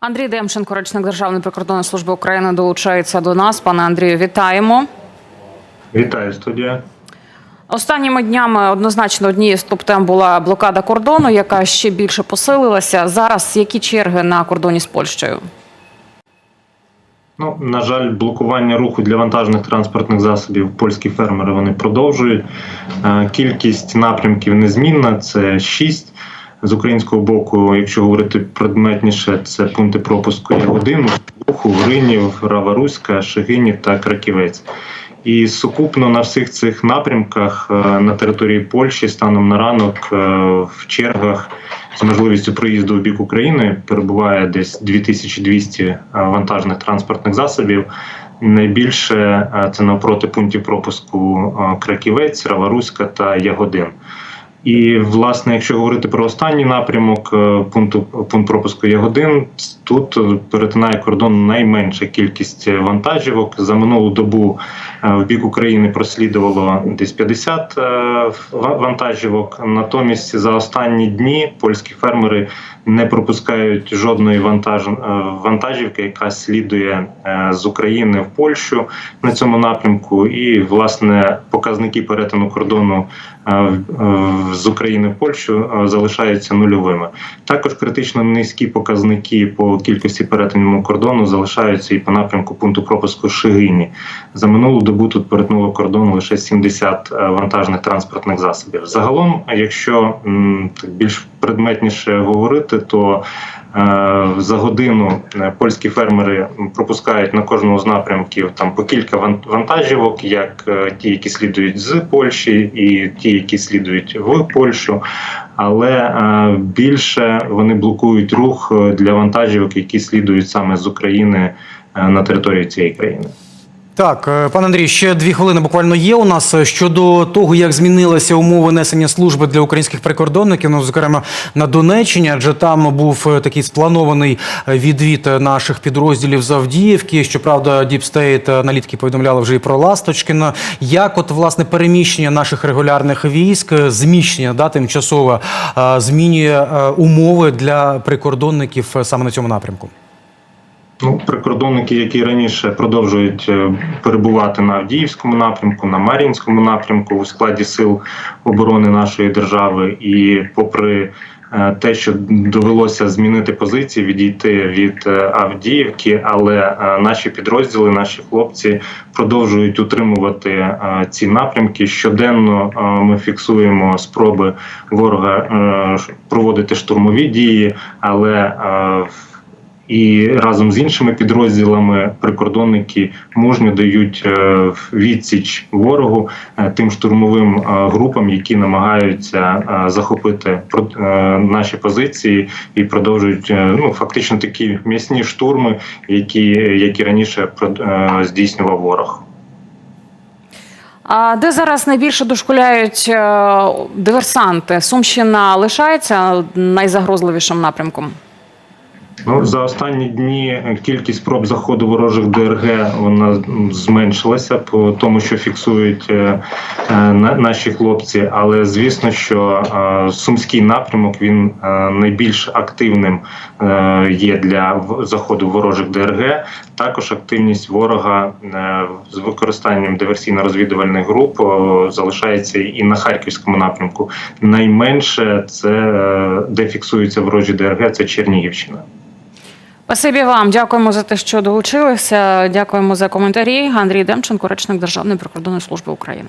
Андрій Демченко, речник Державної прикордонної служби України, долучається до нас. Пане Андрію, вітаємо. Вітаю, студія. Останніми днями однозначно однією з топ-тем була блокада кордону, яка ще більше посилилася. Зараз які черги на кордоні з Польщею? Ну, на жаль, блокування руху для вантажних транспортних засобів польські фермери вони продовжують. Е, Кількість напрямків незмінна це 6. З українського боку, якщо говорити предметніше, це пункти пропуску Ягодину, Буху, Гринів, Рава-Руська, Шегинів та Краківець. І сукупно на всіх цих напрямках е, на території Польщі станом на ранок е, в чергах з можливістю проїзду в бік України перебуває десь 2200 е, вантажних транспортних засобів. Найбільше це навпроти пунктів пропуску Краківець, Раваруська та Ягодин. І власне, якщо говорити про останній напрямок е, пункту пункт пропуску Ягодин, тут перетинає кордон найменша кількість вантажівок. За минулу добу е, в бік України прослідувало десь 50 е, вантажівок. Натомість за останні дні польські фермери не пропускають жодної вантаж, вантажівки, яка слідує з України в Польщу на цьому напрямку. І власне показники перетину кордону в- з України в Польщу залишаються нульовими. Також критично низькі показники по кількості перетинів кордону залишаються і по напрямку пункту пропуску Шигині. За минулу добу тут перетнуло кордон лише 70 е, вантажних транспортних засобів. Загалом, якщо більш предметніше говорити, то е, за годину е, польські фермери пропускають на кожному з напрямків там по кілька ван- вантажівок, як е, ті, які слідують з Польщі, і ті, які слідують в Польщу. Але більше вони блокують рух для вантажівок, які слідують саме з України на територію цієї країни. Так, е, пане Андрій, ще дві хвилини буквально є у нас Е, щодо того, як змінилися умови несення служби для українських прикордонників, ну зокрема на Донеччині, адже там був е, такий спланований відвід наших підрозділів з Авдіївки. Щоправда, Діпстейт аналітики повідомляли вже і про Ласточкіна. Як от власне переміщення наших регулярних військ, зміщення да, тимчасове змінює умови для прикордонників саме на цьому напрямку? Ну, прикордонники, які раніше продовжують е, перебувати на Авдіївському напрямку, на Мар'їнському напрямку у складі сил оборони нашої держави, і попри е, те, що довелося змінити позиції, відійти від е, Авдіївки, але наші підрозділи, наші хлопці продовжують утримувати ці напрямки. Щоденно ми фіксуємо спроби ворога проводити штурмові дії, але е, і разом з іншими підрозділами прикордонники мужньо дають е, відсіч ворогу е, тим штурмовим е, групам, які намагаються захопити наші позиції і продовжують ну фактично такі м'ясні штурми, які, які раніше здійснював ворог. А де зараз найбільше дошкуляють диверсанти? Сумщина лишається найзагрозливішим напрямком. Ну за останні дні кількість спроб заходу ворожих ДРГ вона зменшилася по тому, що фіксують е, е, на- наші хлопці. Але звісно, що е, сумський напрямок він е, найбільш активним е, є для заходу ворожих ДРГ. Також активність ворога е, з використанням диверсійно-розвідувальних груп е, залишається і на харківському напрямку. Найменше це е, де фіксуються ворожі ДРГ, це Чернігівщина. Спасибі вам. Дякуємо за те, що долучилися. Дякуємо за коментарі. Андрій Демченко, речник Державної прикордонної служби України.